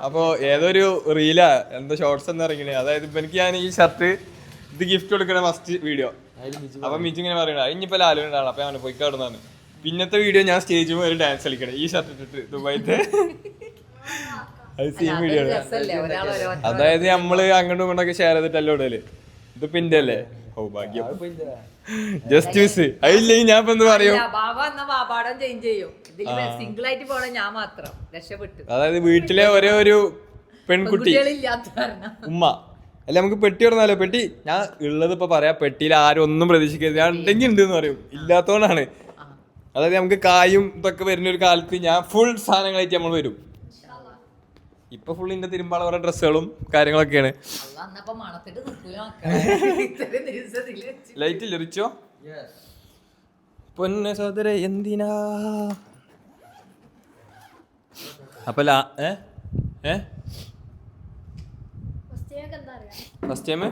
അപ്പോ ഏതൊരു റീലാ എന്താ ഷോർട്സ് എന്ന് ഇറങ്ങണേ അതായത് ഇപ്പൊ എനിക്ക് ഞാൻ ഈ ഷർട്ട് ഇത് ഗിഫ്റ്റ് കൊടുക്കണ ഫസ്റ്റ് വീഡിയോ അപ്പൊ മിച്ചു ഇങ്ങനെ പറയണ. ഇനിയിപ്പോ ലാലുണ്ടാണ് അപ്പൊ അവനെ പോയി കാടുന്നതാണ് പിന്നത്തെ വീഡിയോ ഞാൻ സ്റ്റേജിൽ ഒരു ഡാൻസ് കളിക്കണേ. ഈ ഷർട്ട് ഇട്ടിട്ട് ദുബായിത്തെ. അത് സെയിം വീഡിയോ ആണ്. അതായത് നമ്മൾ അങ്ങോട്ടും ഇങ്ങോട്ടൊക്കെ ഷെയർ ചെയ്തിട്ടല്ലോ ഇടൽ. ഇത് പിന്റെ അല്ലേ? ഓ ഭാഗ്യം. ജസ്റ്റ് മിസ് അതില്ലെങ്കിൽ ഞാൻ ഇപ്പൊ എന്ത് പറയും? അല്ല, ബാബ ചേഞ്ച് ചെയ്യും. ഇതിൽ സിംഗിൾ ആയിട്ട് പോണ ഞാൻ മാത്രം. രക്ഷപ്പെട്ടു. അതായത് വീട്ടിലെ ഒരേ ഒരു പെൺകുട്ടി. ഉമ്മ. അല്ല നമുക്ക് പെട്ടി ഇടുന്നാലോ പെട്ടി ഞാൻ ഉള്ളത് ഇപ്പൊ പറയാ. പെട്ടിയിൽ ആരും ഒന്നും പ്രതീക്ഷിക്കരുത്. ഞാൻ ഉണ്ടെങ്കിൽ ഉണ്ട് എന്ന് പറയും ഇല്ലാത്തോണ്ടാണ് അതായത് നമുക്ക് കായും ഇതൊക്കെ വരുന്ന ഒരു കാലത്ത് ഞാൻ ഫുൾ സാധനങ്ങളായിട്ട് നമ്മൾ വരും. ഇപ്പൊ ഫുൾ ഇന്റെ തിരുമ്പാള ഓരോ ഡ്രസ്സുകളും കാര്യങ്ങളൊക്കെയാണ്. ലൈറ്റ് ലഭിച്ചോ പൊന്ന സോദര എന്തിനാ? അപ്പൊ ലാ ഏ? ഏ? ഫസ്റ്റ് എന്താ അറിയാം? ഫസ്റ്റ് ടൈം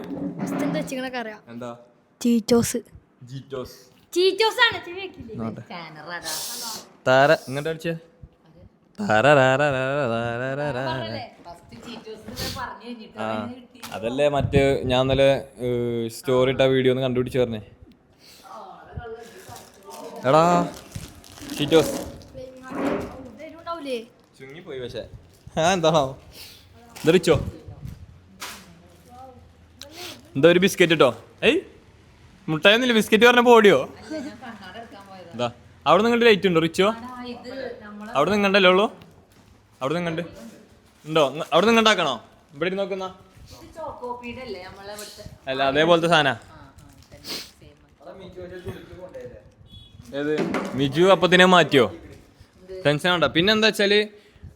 ഫസ്റ്റ് എന്താ? ചീറ്റോസ് ജീറ്റോസ് ചീറ്റോസ് ആണ്. താര ഇങ്ങോട്ട് അടിച്ചേ. അതല്ലേ മറ്റേ ഞാൻ ഇന്നലെ സ്റ്റോറി ഇട്ട വീഡിയോ ഒന്ന് കണ്ടുപിടിച്ച് പറഞ്ഞേ എടാ ചീറ്റോസ് ചുങ്ങിപ്പോയി പക്ഷേ ആ എന്താണോ ധരിച്ചോ എന്താ ഒരു ബിസ്ക്കറ്റ് കേട്ടോ ഏയ് മുട്ടായൊന്നുമില്ല ബിസ്ക്കറ്റ് പറഞ്ഞപ്പോ ഓടിയോ എന്താ അവിടെ നിങ്ങളുടെ ലൈറ്റ് ഉണ്ടോ റിച്ചോ അവിടെ നിന്ന് കണ്ടല്ലേ ഉള്ളൂ? അവിടെ നിന്ന് കണ്ട് ഉണ്ടോ? അവിടെ നിന്ന് കണ്ടാക്കണോ ഇവിടെ ഇരുന്ന് നോക്കുന്ന ഇത് നമ്മളെ ഇവിടുത്തെ? അല്ല അതേപോലത്തെ സാധന. ഏത്? മിജു അപ്പത്തിനെ മാറ്റിയോ? ടെൻഷൻ ഉണ്ടോ പിന്നെന്താ വെച്ചാൽ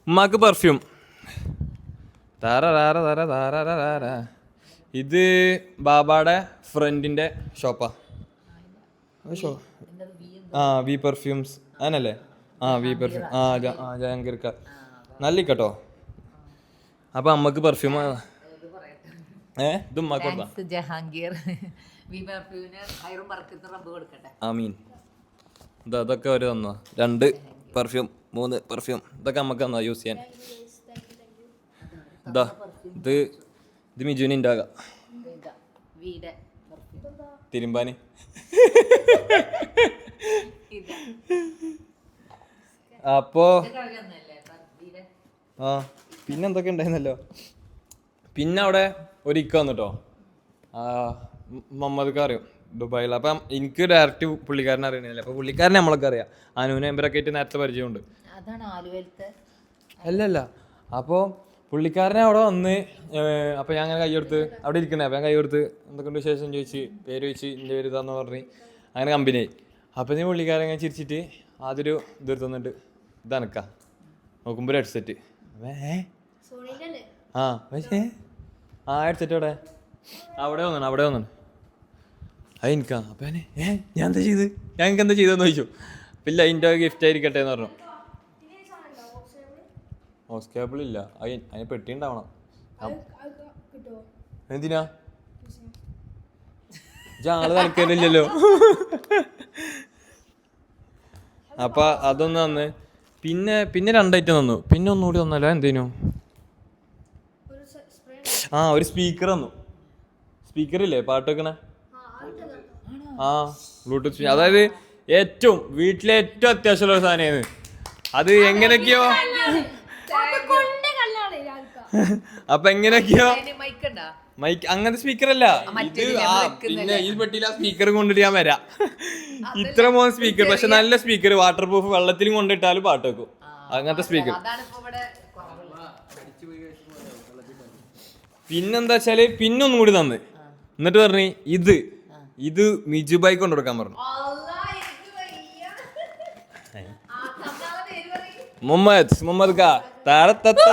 ഉമ്മാക്ക് പെർഫ്യൂം താര താര താര താര താര താര. ഇത് ബാബാടെ ഫ്രണ്ടിന്റെ ഷോപ്പാ ഷോ ആ വി പെർഫ്യൂംസ് അതിനല്ലേ ആ വി പെർഫ്യൂം ആ ആ ജഹാംഗീർക്കാർ നല്ല കേട്ടോ അപ്പൊ അമ്മയ്ക്ക് പെർഫ്യൂം ഏ? ഇത് ഉമ്മാക്ക് ജഹാംഗീർ. വി പെർഫ്യൂമിന് ഹൈറും വർക്കത്ത് റബ്ബ് കൊടുക്കട്ടെ. ആമീൻ. ഇതാ ഇതൊക്കെ ഒരു തന്നോ? രണ്ട് പെർഫ്യൂം മൂന്ന് പെർഫ്യൂം ഇതൊക്കെ നമുക്ക് തന്നോ യൂസ് ചെയ്യാൻ? ഇതാ ഇത് ഇത് മിജുവിന് ഉണ്ടാകാം ഇതാ വീടെ പെർഫ്യൂം തിരുമ്പാന്. അപ്പോ ആ പിന്നെ എന്തൊക്കെ ഉണ്ടായിരുന്നല്ലോ? പിന്നെ അവിടെ ഒരു ഇക്ക വന്നിട്ടോ? മമ്മദ്ക്ക് മുഹമ്മദ് അറിയും ദുബായിൽ അപ്പം എനിക്ക് ഡയറക്റ്റ് പുള്ളിക്കാരനെ അറിയണില്ല അപ്പൊ പുള്ളിക്കാരനെ നമ്മളൊക്കെ അറിയാം. അനുവിനെ എമ്പരൊക്കെ ആയിട്ട് നേരത്തെ പരിചയമുണ്ട്. അല്ലല്ല. അപ്പോൾ പുള്ളിക്കാരനെ അവിടെ വന്ന് അപ്പോൾ അപ്പൊ ഞാൻ അങ്ങനെ കൈയ്യെടുത്ത് അവിടെ ഇരിക്കണേ. അപ്പൊ ഞാൻ കൈയ്യെടുത്ത് എന്തൊക്കെയുണ്ട് വിശേഷം ചോദിച്ച് പേര് ചോദിച്ച് എന്റെ പേര് ഇതാന്ന് പറഞ്ഞ് അങ്ങനെ കമ്പനിയായി. അപ്പം നീ പുള്ളിക്കാരൻ അങ്ങനെ ചിരിച്ചിട്ട് അതൊരു ഇത് തന്നിട്ട് ഇതനക്ക നോക്കുമ്പോൾ ഒരു ഹെഡ്സെറ്റ് ആ പക്ഷേ ആ ഹെഡ്സെറ്റ് അവിടെ അവിടെ വന്നാണ് അവിടെ വന്നാണ്. അത് എനിക്കാ. അപ്പം ഞാൻ ഏ ഞാൻ എന്താ ചെയ്ത്? ഞാൻ എനിക്ക് എന്താ ചെയ്തതെന്ന് ചോദിച്ചു. അപ്പം ഇല്ല അതിന്റെ ഗിഫ്റ്റ് ആയിരിക്കട്ടെ എന്ന് പറഞ്ഞു. ഹോസ് കേബിൾ ഇല്ല. അത് അതിന് പെട്ടി ഉണ്ടാവണം എന്തിനാ? ആൾ നടക്കുന്നില്ലല്ലോ അപ്പൊ അതൊന്നു തന്ന്. പിന്നെ പിന്നെ രണ്ട് ഐറ്റം തന്നു. പിന്നെ ഒന്നുകൂടി തന്നല്ലോ? എന്തേനു ഒരു സ്പ്രേ ആ ഒരു സ്പീക്കർ തന്നു. സ്പീക്കർ ഇല്ലേ? പാട്ട് വെക്കണേ? ആ ബ്ലൂടൂത്ത് സ്പീക്കർ അതായത് ഏറ്റവും വീട്ടിലെ ഏറ്റവും അത്യാവശ്യമുള്ള ഒരു സാധനമാണ് അത് എങ്ങനെയൊക്കെയോ അപ്പൊ എങ്ങനെയൊക്കെയോ മൈക്ക് അങ്ങനത്തെ സ്പീക്കർ അല്ല. ഇത് ആ പിന്നെ ഈ പെട്ടിയിൽ ആ സ്പീക്കർ കൊണ്ടിട്ട് ഞാൻ വരാം. ഇത്ര മോൻ സ്പീക്കർ പക്ഷെ നല്ല സ്പീക്കർ വാട്ടർ പ്രൂഫ് വെള്ളത്തിലും കൊണ്ടിട്ടാലും പാട്ട് വെക്കും അങ്ങനത്തെ സ്പീക്കർ പിന്നെന്താ വെച്ചാൽ പിന്നെ ഒന്നും കൂടി തന്ന്. എന്നിട്ട് പറഞ്ഞു ഇത് ഇത് മിജുബായി കൊണ്ടു കൊടുക്കാൻ പറഞ്ഞു. മുമ്മദ് എനിക്ക് വയ്യ. ആ, തന്നാളെ മുഹമ്മദ് മുഹമ്മദ് കാ താരത്തത്ത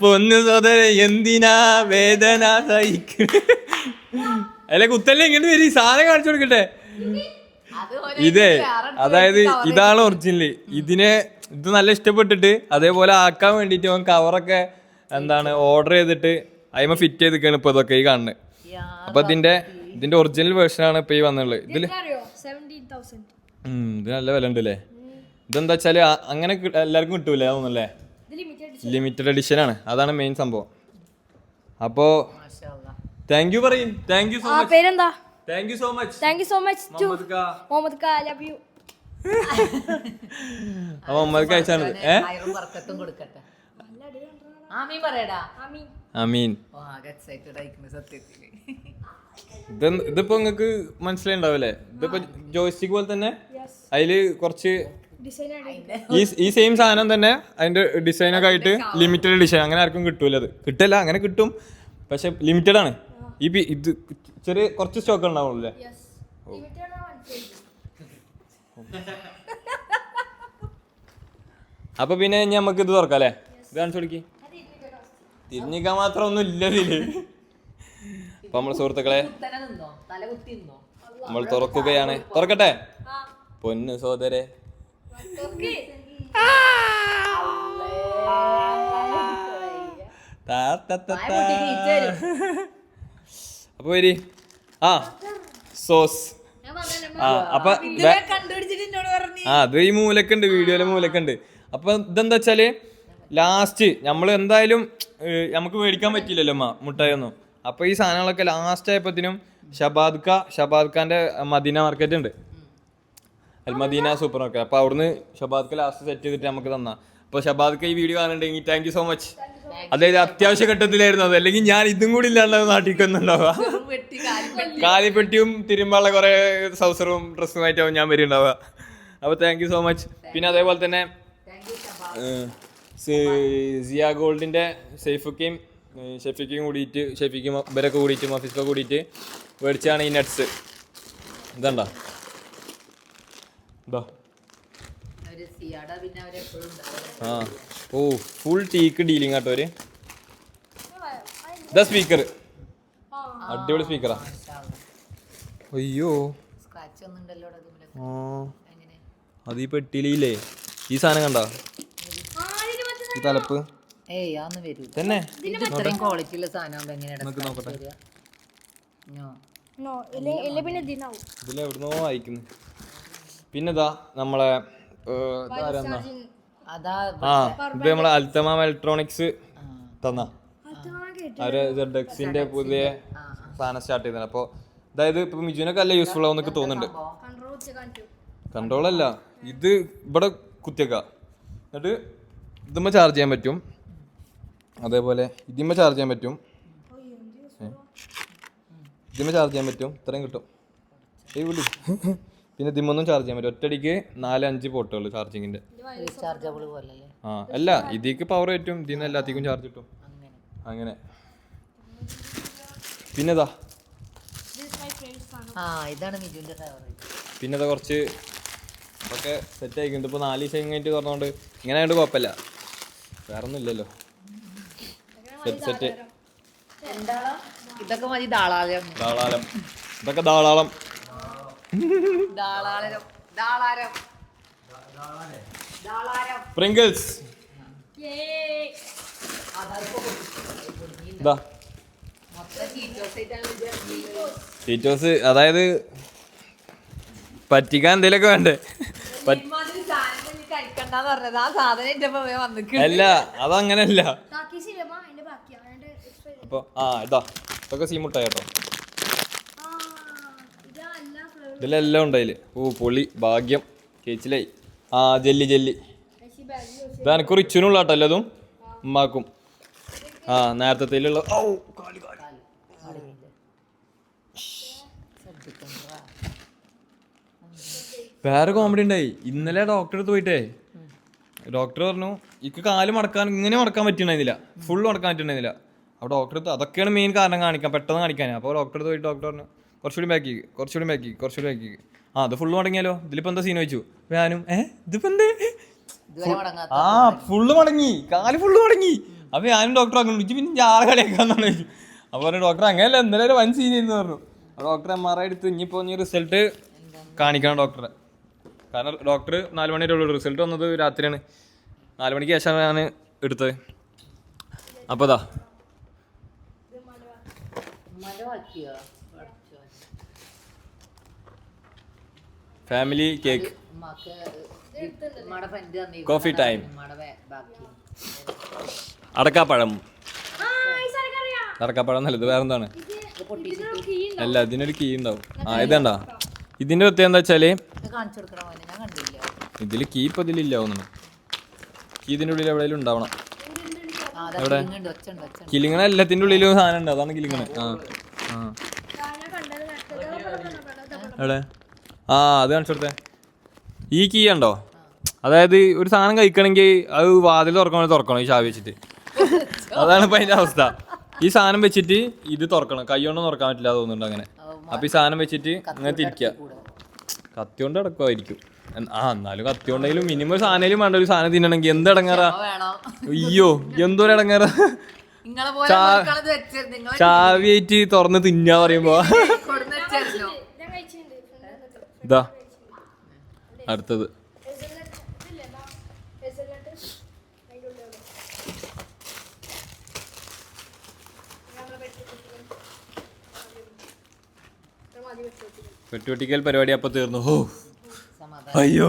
പൊന്നു സോദര എന്തിനാ വേദന സഹിക്ക് അല്ലെ കുത്തല്ലേ ഇങ്ങോട്ട് വരി സാധനം കാണിച്ചു കൊടുക്കട്ടെ. ഇതേ അതായത് ഇതാണ് ഒറിജിനൽ ഇതിനെ ഇത് നല്ല ഇഷ്ടപ്പെട്ടിട്ട് അതേപോലെ ആക്കാൻ വേണ്ടിട്ട് അവൻ കവറൊക്കെ എന്താണ് ഓർഡർ ചെയ്തിട്ട് അതിമ ഫിറ്റ് ചെയ്തിക്കാണ് ഇപ്പൊ ഇതൊക്കെ ഈ കാണുന്നത് അപ്പൊ ഇതിന്റെ ഇതിന്റെ ഒറിജിനൽ വേർഷൻ ആണ് ഇപ്പൊ ഈ വന്നുള്ളത് ഇതിൽ ഇത് നല്ല വില ഉണ്ട് അല്ലേ ഇതെന്താ വെച്ചാൽ അങ്ങനെ എല്ലാവർക്കും കിട്ടൂലേ ഇത് ലിമിറ്റഡ് എഡിഷൻ ആണ്. അതാണ് മെയിൻ സംഭവം. അപ്പോ. താങ്ക് യു പറയും. താങ്ക് യു സോ മച്ച് പേരെന്താ? Thank you so much thank you so much to Muhammad കാ മുഹമ്മദ് കാ ലവ് യു അപ്പൊ മുഹമ്മദ് അയച്ചാണ് ഏ? ഹൈറും വർക്കത്തും കൊടുക്കട്ടെ. ആമീൻ പറയടാ. ആമീൻ. അമീൻ ഓ ആകെ എക്സൈറ്റഡ് ആയിക്കുന്നു സത്യത്തിൽ. ഇത് ഇതിപ്പോ നിങ്ങക്ക് മനസ്സിലായിണ്ടാവില്ലേ? ഇതിപ്പോ ജോയിസ്റ്റിക് പോലെ തന്നെ യെസ് അതിൽ കുറച്ച് ഈ ഈ സെയിം സാധനം തന്നെ അതിന്റെ ഡിസൈൻ ഒക്കെ ആയിട്ട് ലിമിറ്റഡ് ഡിസൈൻ അങ്ങനെ ആർക്കും കിട്ടൂല അത്. കിട്ടില്ല അങ്ങനെ കിട്ടും. പക്ഷെ ലിമിറ്റഡ് ആണ്. ഈ പി- ഇത് ചെറിയ കുറച്ച് സ്റ്റോക്ക് ഉണ്ടാവുള്ളൂ യെസ് ലിമിറ്റഡ് ആണ്? മനസ്സിലായി അപ്പൊ പിന്നെ ഇനി നമുക്ക് ഇത് തുറക്കാം അല്ലേ? ഇത് കാണിച്ചു കൊടുക്കി തിരിഞ്ഞിക്കാൻ മാത്രം ഒന്നും ഇല്ല ഇതിൽ. അപ്പൊ നമ്മളെ സുഹൃത്തുക്കളെ കുത്തനെ തല കുത്തി നിന്നോ? നമ്മൾ തുറക്കുകയാണ്. തുറക്കട്ടെ? പൊന്ന് സോദരെ അപ്പൊ വരി ആ സോസ് ആ അപ്പൊ ആ അത് ഈ മൂലക്കുണ്ട് വീഡിയോയിലെ മൂലക്കുണ്ട് അപ്പൊ ഇതെന്താ വെച്ചാൽ ലാസ്റ്റ് നമ്മൾ എന്തായാലും നമുക്ക് മേടിക്കാൻ പറ്റില്ലല്ലോ അമ്മ മുട്ടായൊന്നും അപ്പൊ ഈ സാധനങ്ങളൊക്കെ ലാസ്റ്റ് ആയപ്പോഴത്തേനും ഷബാദ് ഖാ ഷബാദ് ഖാന്റെ മദീന മാർക്കറ്റ് ഉണ്ട്. അൽ മദീന സൂപ്പർ മാർക്കറ്റ് അപ്പൊ അവിടുന്ന് ഷബാദ്ക്ക് ലാസ്റ്റ് സെറ്റ് ചെയ്തിട്ട് നമുക്ക് തന്ന. അപ്പോൾ ഷബാദ്ക്ക് ഈ വീഡിയോ കാണുന്നുണ്ടെങ്കിൽ താങ്ക് യു സോ മച്ച് അതായത് അത്യാവശ്യ ഘട്ടത്തിലായിരുന്നു അത്. അല്ലെങ്കിൽ ഞാൻ ഇതും കൂടി ഇല്ലാണ്ടാവും നാട്ടിൽ കൊന്നുണ്ടാവുക കാലിപ്പെട്ടിയും തിരുമ്പാനുള്ള കുറേ സൗസറും ഡ്രസ്സുമായിട്ടാവും ഞാൻ വരുന്നുണ്ടാവുക. അപ്പോൾ താങ്ക് യു സോ മച്ച് പിന്നെ അതേപോലെ തന്നെ സിയ ഗോൾഡിന്റെ സേഫുക്കയും ഷെഫിക്കും കൂടിയിട്ട് ഷെഫിക്കും ഇവരൊക്കെ കൂടിയിട്ട് മഫീസൊക്കെ കൂടിയിട്ട് മേടിച്ചാണ് ഈ നട്ട്സ് ഇതണ്ട ഇതാ അവർ സിയാട പിന്നെ അവരെപ്പോഴും ഉണ്ടാവും ആ. ഓ ഫുൾ ടീക്ക് ഡീലിംഗ് ആട്ടോ ഒരു ഇതാ സ്പീക്കർ അടിപൊളി സ്പീക്കറാ അയ്യോ. ആ. അത് ഈ പെട്ടിയിലില്ലേ? ഈ സാധനം കണ്ട? ഈ തലപ്പ്. തന്നെ. ഇതിന് ഇത്രയും ക്വാളിറ്റിയുള്ള സാധനം ആവുമ്പോ എങ്ങനെയാണ് നോക്കട്ടെ. നോ. നോ ഇല്ല ഇല്ല പിന്നെ ഇതിനാവും. ഇതിലെവിടുന്നോ വായിക്കുന്നു. പിന്നെ ഇതാ നമ്മളെ ആ ഇത് നമ്മളെ അൽത്തമാം ഇലക്ട്രോണിക്സ് ആ, തന്ന. അവർ ഡെക്സിന്റെ പുതിയ സാധനം സ്റ്റാർട്ട് ചെയ്തത് അപ്പോൾ അതായത് ഇപ്പൊ മിജുനൊക്കെ അല്ല യൂസ്ഫുൾ ആവും എന്നൊക്കെ തോന്നുന്നുണ്ട്. കൺട്രോൾ അല്ല ഇത് ഇവിടെ കുത്തിയേക്ക. എന്നിട്ട് ഇതുമ്മ ചാർജ് ചെയ്യാൻ പറ്റും. അതേപോലെ ഇതിമ്മ ചാർജ് ചെയ്യാൻ പറ്റും. ഇതിമ്മ ചാർജ് ചെയ്യാൻ പറ്റും. ഇത്രയും കിട്ടും. വിളി പിന്നെ ഇതിമൊന്നും ചാർജ് ചെയ്യാൻ പറ്റും ഒറ്റടിക്ക് നാല് അഞ്ച് പോട്ടുകൾ ചാർജിങ്ങിന്റെ റീചാർജബിൾ പോലല്ലേ ആ അല്ല ഇതിക്ക് പവർ കിട്ടും ഇതിന്ന് എല്ലാത്തേക്കും ചാർജ് കിട്ടും. അങ്ങനെ. പിന്നെതാ? പിന്നെതാ ആ ഇതാണ് മിജുവിന്റെ ഫേവറേറ്റ് പിന്നെ കുറച്ച് ഒക്കെ സെറ്റ് ആയിക്കുന്നുണ്ട് ഇപ്പോൾ നാല് ദിവസം കഴിഞ്ഞിട്ട് പറഞ്ഞുകൊണ്ട് ഇങ്ങനെ ആയതുകൊണ്ട് കുഴപ്പമില്ല. വേറെ ഒന്നും ഇല്ലല്ലോ സെറ്റ് സെറ്റ് ഇതൊക്കെ മതി ദാളാലം ധാളാലം ഇതൊക്കെ ധാളാളം പ്രിങ്കിൾസ് ടീച്ചേഴ്സ് അതായത് പറ്റിക്കാൻ എന്തേലൊക്കെ വേണ്ടേ? അല്ല അതങ്ങനല്ല. അപ്പൊ ആ ഇതാ. പറഞ്ഞത് ആ ഇതിലെല്ലാം ഉണ്ടായിൽ ഓ പൊളി ഭാഗ്യം ചേച്ചിലായി ആ ജെല്ലി ജെല്ലി. ബാഗ് യൂസ് ഇത് എനക്ക് റിച്ചിനുള്ള കേട്ടോ അല്ലതും ഉമ്മാക്കും. ആ നേരത്തേലുള്ള ഔ കാലി കാലി. വേറെ കോമഡി ഉണ്ടായി. ഇന്നലെ ഡോക്ടറെ അടുത്ത് പോയിട്ടേ. ഡോക്ടർ പറഞ്ഞു ഇക്ക് കാൽ മടക്കാൻ ഇങ്ങനെ മടക്കാൻ പറ്റുന്നില്ല ഫുൾ മടക്കാൻ പറ്റുന്നില്ല അപ്പോൾ ഡോക്ടർ അതൊക്കെയാണ് മെയിൻ കാരണം കാണിക്കാൻ പെട്ടെന്ന് കാണിക്കാൻ. അപ്പോൾ ഡോക്ടർ അടുത്ത് പോയിട്ട് ഡോക്ടർ പറഞ്ഞു കുറച്ചുകൂടി ബാക്കി കുറച്ചുകൂടി ബാക്കി കുറച്ചുകൂടി ബാക്കി ആ അത് ഫുള്ള് മടങ്ങിയാലോ ഇതിലിപ്പോൾ എന്താ സീൻ വെച്ചു ഞാനും ഏ ഇതിപ്പോൾ എന്തേ? ആ ഫുള്ള് മടങ്ങി. കാൽ ഫുള്ള് മടങ്ങി. അപ്പൊ ഞാനും ഡോക്ടർ അങ്ങനെ വിളിച്ചു പിന്നെ ഞാൻ കളിയാക്കാന്ന് ചോദിച്ചു അപ്പൊ പറഞ്ഞു ഡോക്ടർ അങ്ങനെയല്ല. എന്തായാലും വൻ സീൻ എന്ന് പറഞ്ഞു. ഡോക്ടർ എം ആർ ഐ എടുത്ത്. ഇനിയിപ്പോ നീ റിസൾട്ട് കാണിക്കണം ഡോക്ടറെ കാരണം ഡോക്ടർ നാല് മണിയുടെ ഉള്ളൂ. റിസൾട്ട് വന്നത് രാത്രിയാണ്. നാല് മണിക്ക് ശേഷമാണ് ഞാൻ എടുത്തത്. അപ്പോൾ ഇതാ. ഫാമിലി കേക്ക് കോഫി ടൈം അടക്കാപ്പഴം. അടക്കാപ്പഴം നല്ലത്. വേറെ എന്താണ് അല്ല ഇതിനൊരു കീ ഉണ്ടാവും. ആ ഇതേണ്ട. ഇതിന്റെ പ്രത്യേകത എന്താ വെച്ചാൽ ഇതിൽ കീ ഇപ്പൊ ഇതിലില്ല ഒന്നും കീ ഇതിന്റെ ഉള്ളിൽ എവിടെയെങ്കിലും ഉണ്ടാവണം. എവിടെ? കിലിങ്ങണ എല്ലാത്തിന്റെ ഉള്ളിലും സാധനം ഉണ്ട്. അതാണ് കിലിങ്ങണ ആ ആ. എവിടെ? ആ അത് കാണിച്ചോടത്തെ ഈ കീ ഉണ്ടോ അതായത് ഒരു സാധനം കഴിക്കണമെങ്കിൽ അത് വാതിൽ തുറക്കണമെങ്കിൽ തുറക്കണം? ഈ ചാവി വെച്ചിട്ട്. അതാണ് ഇപ്പൊ അതിന്റെ അവസ്ഥ. ഈ സാധനം വെച്ചിട്ട് ഇത് തുറക്കണം. കൈ കൊണ്ട് തുറക്കാൻ പറ്റില്ല തോന്നുന്നുണ്ട് അങ്ങനെ. അപ്പൊ ഈ സാധനം വെച്ചിട്ട് ഇങ്ങനെ തിരിക്കുക കത്തിയോണ്ട് കത്തി കൊണ്ട് അടക്കുമായിരിക്കും ആ എന്നാലും കത്തി കൊണ്ടെങ്കിലും മിനിമം സാധനം വേണ്ട. ഒരു സാധനം തിന്നണമെങ്കിൽ എന്ത് ഇടങ്ങാറാ? അയ്യോ എന്തോരം ഇടങ്ങാറാ? നിങ്ങളെ പോലെ ചാ- നോക്കണത് വെച്ചത് നിങ്ങളെ തുറന്ന് തിന്നാ പറയുമ്പോ. വെട്ടി അടുത്തത്. വെട്ടുവെട്ടിക്കൽ പരിപാടി അപ്പൊ തീർന്നു. ഹോ. അയ്യോ.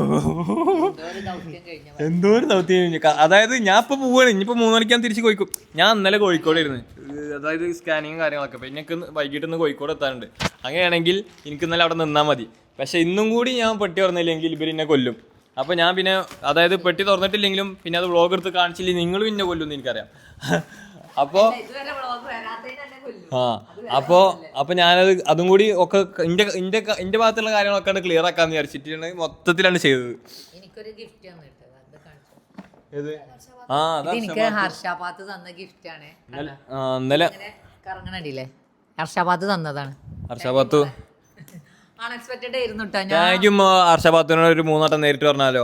എന്തോ ഒരു ദൗത്യം കഴിഞ്ഞു. അതായത് ഞാൻ ഇപ്പൊ പോവാണ്. ഇനിയിപ്പോ മൂന്ന് മണിക്കാൻ തിരിച്ച് കോഴിക്കോട് ഞാൻ ഇന്നലെ കോഴിക്കോട് ഇരുന്ന് അതായത് സ്കാനിങ്ങും കാര്യങ്ങളൊക്കെ. അപ്പൊ എനിക്ക് വൈകിട്ട് ഇന്ന് കോഴിക്കോട് എത്താനുണ്ട്. അങ്ങനെയാണെങ്കിൽ എനിക്ക് ഇന്നലെ അവിടെ നിന്നാൽ മതി. പക്ഷെ ഇന്നും കൂടി ഞാൻ പെട്ടി തുറന്നില്ലെങ്കിൽ ഇവർ എന്നെ കൊല്ലും. അപ്പൊ ഞാൻ പിന്നെ അതായത് പെട്ടി തുറന്നിട്ടില്ലെങ്കിലും പിന്നെ അത് വ്ളോഗ് എടുത്ത് കാണിച്ചില്ലെങ്കിൽ നിങ്ങൾ പിന്നെ കൊല്ലുമെന്ന് എനിക്കറിയാം. അപ്പോ ആ അപ്പോ അപ്പൊ ഞാനത് അതും കൂടി ഒക്കെ ഇന്റെ ഇന്റെ ഇന്റെ ഭാഗത്തുള്ള കാര്യങ്ങളൊക്കെ ക്ലിയർ ആക്കാന്ന് വിചാരിച്ചിട്ടാണ് മൊത്തത്തിലാണ് ചെയ്തത്. എനിക്കൊരു ഗിഫ്റ്റ് ഏത്? ആ എനിക്ക് തന്ന ഗിഫ്റ്റ് ആണ്. ഇന്നലെ- തന്നതാണ്. ഹർഷാബാത്തു അൺഎക്സ്പെക്ടഡ് ആയിരുന്നു ഞാൻ താങ്ക് യു ഹർഷാബാത്തുവിനോട് ഒരു മൂന്നാട്ടം നേരിട്ട് പറഞ്ഞാലോ?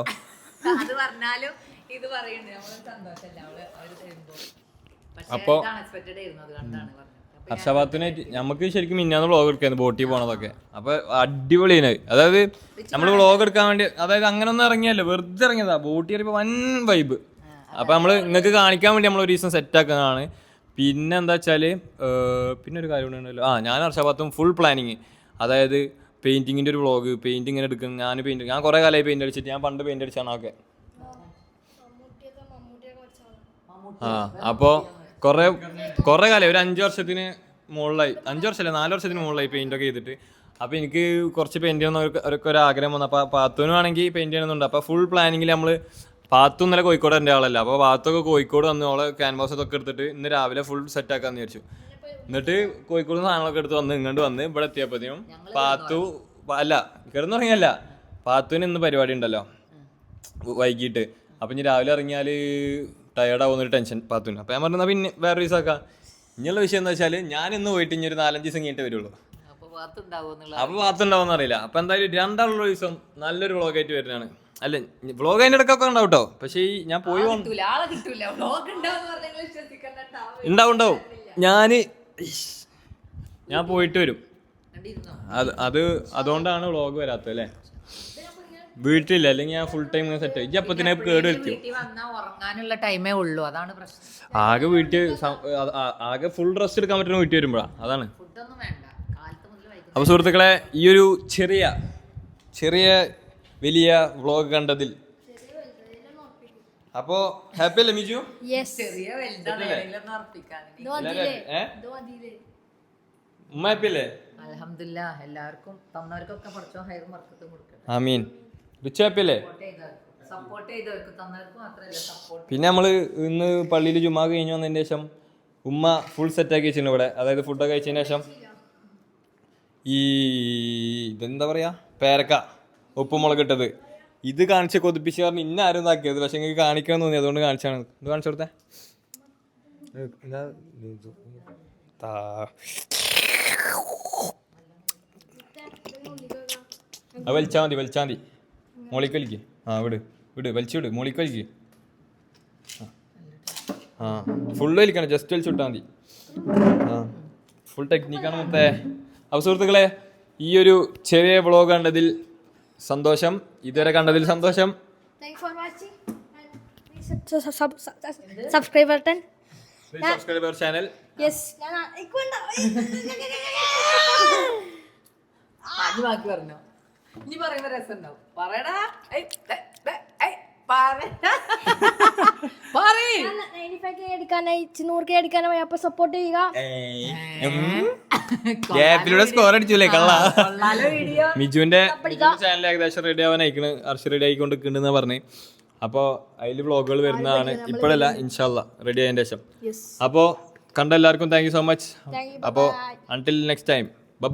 അത് പറഞ്ഞാലും ഇത് പറയുന്നത് നമ്മൾ സന്തോഷല്ല അവൾ അവർ തരുമ്പോ പക്ഷേ അപ്പൊ- ഇത് അൺഎക്സ്പെക്ടഡ് ആയിരുന്നു അത് കണ്ടാണ് പറഞ്ഞത് അപ്പൊ ഹർഷാബാത്തിനെ നമുക്ക് ശരിക്കും മിന്നാന്ന് വ്ളോഗ് എടുക്കായിരുന്നു ബോട്ടിൽ പോണതൊക്കെ. അപ്പൊ അടിപൊളിയാണ് അതായത് നമ്മൾ വ്ളോഗ് എടുക്കാൻ വേണ്ടി അതായത് അങ്ങനെ ഒന്നും ഇറങ്ങിയല്ലോ വെറുതെ ഇറങ്ങിയതാ. ബോട്ടി കയറിയപ്പോ വൻ വൈബ് അപ്പൊ നമ്മൾ നിങ്ങൾക്ക് കാണിക്കാൻ വേണ്ടി നമ്മൾ ഒരു ദിവസം സെറ്റ് ആക്കുന്നതാണ്. പിന്നെ എന്താ വെച്ചാൽ പിന്നെ ഒരു കാര്യം ഉണ്ടല്ലോ. ആ ഞാൻ ഹർഷാബാത്തും ഫുൾ പ്ലാനിങ് അതായത് പെയിന്റിങ്ങിന്റെ ഒരു വ്ളോഗ് പെയിന്റിങ് ഇങ്ങനെ എടുക്കും. ഞാൻ പെയിന്റ് ഞാൻ കുറെ കാലമായി പെയിന്റ് അടിച്ചിട്ട്. ഞാൻ പണ്ട് പെയിന്റ് അടിച്ചാണ് ഒക്കെ മമ്മൂട്ടി ആ അപ്പോൾ കുറേ കൊറേ കാലം ഒരു അഞ്ച് വർഷത്തിന് മുകളിലായി. അഞ്ച് വർഷമല്ല നാല് വർഷത്തിന് മുകളിലായി പെയിന്റ് ഒക്കെ ചെയ്തിട്ട്. അപ്പോൾ എനിക്ക് കുറച്ച് പെയിന്റ് ചെയ്യണമെന്നൊക്കെ അവർക്ക് ഒരു ആഗ്രഹം വന്നു. അപ്പോൾ പാത്തുവിനും ആണെങ്കിൽ പെയിന്റ് ചെയ്യണമെന്നുണ്ട്. അപ്പോൾ ഫുൾ പ്ലാനിങ്ങിൽ നമ്മൾ പാത്തു ഇന്നലെ കോഴിക്കോട് എന്റെ ആളല്ല. അപ്പോൾ പാത്തൊക്കെ കോഴിക്കോട് വന്ന് ഓളെ ക്യാൻവാസ് ഒക്കെ എടുത്തിട്ട് ഇന്ന് രാവിലെ ഫുൾ സെറ്റ് ആക്കാന്ന് വിചാരിച്ചു. എന്നിട്ട് കോഴിക്കോട് സാധനങ്ങളൊക്കെ എടുത്ത് വന്ന് ഇങ്ങോട്ട് വന്ന് ഇവിടെ എത്തിയപ്പോഴത്തേനും പാത്തു അല്ല കിടന്നുറങ്ങിയല്ല പാത്തുവിന് ഇന്ന് പരിപാടി ഉണ്ടല്ലോ. വൈകിട്ട്. അപ്പം ഇനി രാവിലെ ഇറങ്ങിയാൽ ടയേർഡ് ആവുന്നൊരു ടെൻഷൻ പാത്തു അപ്പം ഞാൻ പറഞ്ഞാൽ പിന്നെ വേറെ ദിവസം ആക്കാം. ഇനിയുള്ള വിഷയം എന്താ വെച്ചാൽ ഞാൻ ഇന്ന് പോയിട്ട് ഇനി ഒരു നാലഞ്ച് ദിവസം കഴിഞ്ഞിട്ട് വരുള്ളൂ. പാത്തുണ്ടാവും അപ്പോൾ പാത്തുണ്ടാവുമെന്ന് അറിയില്ല. അപ്പം എന്തായാലും രണ്ടാളുള്ള ദിവസം നല്ലൊരു വ്ളോഗ് ആയിട്ട് വരുന്നതാണ്. അല്ല വ്ളോഗ് അതിന്റെ ഇടയ്ക്കൊക്കെ ഉണ്ടാവും കേട്ടോ പക്ഷേ ഈ ഞാൻ പോയി ഉണ്ടാവും. ഉണ്ടാവും ഞാൻ ഞാൻ പോയിട്ട് വരും. അത് അതുകൊണ്ടാണ് വ്ളോഗ് വരാത്തത് അല്ലേ? വീട്ടിലില്ല അല്ലെങ്കിൽ ഞാൻ ഫുൾ ടൈം സെറ്റ് ഇജ്ജ് അപ്പത്തിനെ കേട് വരുത്തും വീട്ടിൽ വന്നാൽ ഉറങ്ങാനുള്ള ടൈമേ ഉള്ളൂ. അതാണ് പ്രശ്നം. ആകെ വീട്ടിൽ ആകെ ഫുൾ റെസ്റ്റ് എടുക്കാൻ പറ്റുന്ന വീട്ടിൽ വരുമ്പോഴാണ് അതാണ്. ഫുഡൊന്നും വേണ്ട. കാലത്ത് മുതൽ വൈകുന്നേരം. അപ്പോൾ സുഹൃത്തുക്കളെ ഈ ഒരു ചെറിയ ചെറിയ വലിയ വ്ളോഗ് കണ്ടതിൽ. അപ്പോ ഹാപ്പി അല്ലേ മിജു? യെസ് ചെറിയ വലുതാണ്. എവിടെയെങ്കിലും ഉറപ്പിക്കാൻ ഉമ്മ ഹാപ്പി അല്ലേ? അലഹമില്ല എല്ലാവർക്കും തന്നവർക്കൊക്കെ കുറച്ചോ ഹൈറും മർക്കത്തും കൊടുക്കട്ടെ. ആമീൻ. റിച്ച് ഹാപ്പി അല്ലേ സപ്പോർട്ട് ചെയ്തവർക്ക് തന്നവർക്ക് മാത്രമല്ല സപ്പോർട്ട് പിന്നെ നമ്മൾ ഇന്ന് പള്ളിയിൽ ജുമാ കഴിഞ്ഞു വന്നതിന് ശേഷം ഉമ്മ ഫുൾ സെറ്റാക്കി വെച്ചിട്ടുണ്ട് ഇവിടെ. അതായത് ഫുഡൊക്കെ കഴിച്ചതിന് ശേഷം ഈ ഇതെന്താ പറയാ? പേരക്ക ഉപ്പുമുളക് ഇട്ടത്. ഇത് കാണിച്ച് കൊതിപ്പിച്ച് പറഞ്ഞ് ഇന്ന ആരും ഇതാക്കിയത്. പക്ഷെ എനിക്ക് കാണിക്കണം തോന്നി. അതുകൊണ്ട് കാണിച്ചാണ്. ഇത് കാണിച്ചു കൊടുത്തേ. വലിച്ചാൽ മതി വലിച്ചാൽ മതി. മോളിക്ക് വലിക്ക് ആ വിട്. വിട് വലിച്ചു വിട്. മോളിക്ക് വലിക്ക് ആ. ഫുൾ വലിക്കണം. ജസ്റ്റ് വലിച്ചു വിട്ടാൽ മതി. ആ. ഫുൾ ടെക്നിക്കാണ് മൊത്തേ. അപ്പോൾ സുഹൃത്തുക്കളെ ഈ ഒരു ചെറിയ വ്ളോഗ് കണ്ടതിൽ സന്തോഷം. ഇതുവരെ കണ്ടതിൽ സന്തോഷം. Thank for watching subscribe button subscriber channel yes ഞാൻ ബാക്കി പറഞ്ഞോ. ഇനി പറയുന്ന രസം ഉണ്ടാവും. പറയടാ. സപ്പോർട്ട് ചെയ്യുക. സ്കോർ അടിച്ചില്ലേ കള്ള. കൊള്ളാലോ വീഡിയോ മിജുവിന്റെ ചാനൽ ഏകദേശം റെഡി ആവാൻ അയക്കണ്. അർഷ റെഡി ആയിക്കൊണ്ട് കിട്ടുന്ന പറഞ്ഞു. അപ്പൊ അതിൽ വ്ളോഗുകൾ വരുന്നതാണ്. ഇപ്പോഴല്ല ഇൻഷാല്ല റെഡി ആയതിന്റെ ശേഷം. അപ്പോ കണ്ട എല്ലാവർക്കും താങ്ക് യു സോ മച്ച് അപ്പോ അൺടിൽ നെക്സ്റ്റ് ടൈം ബൈ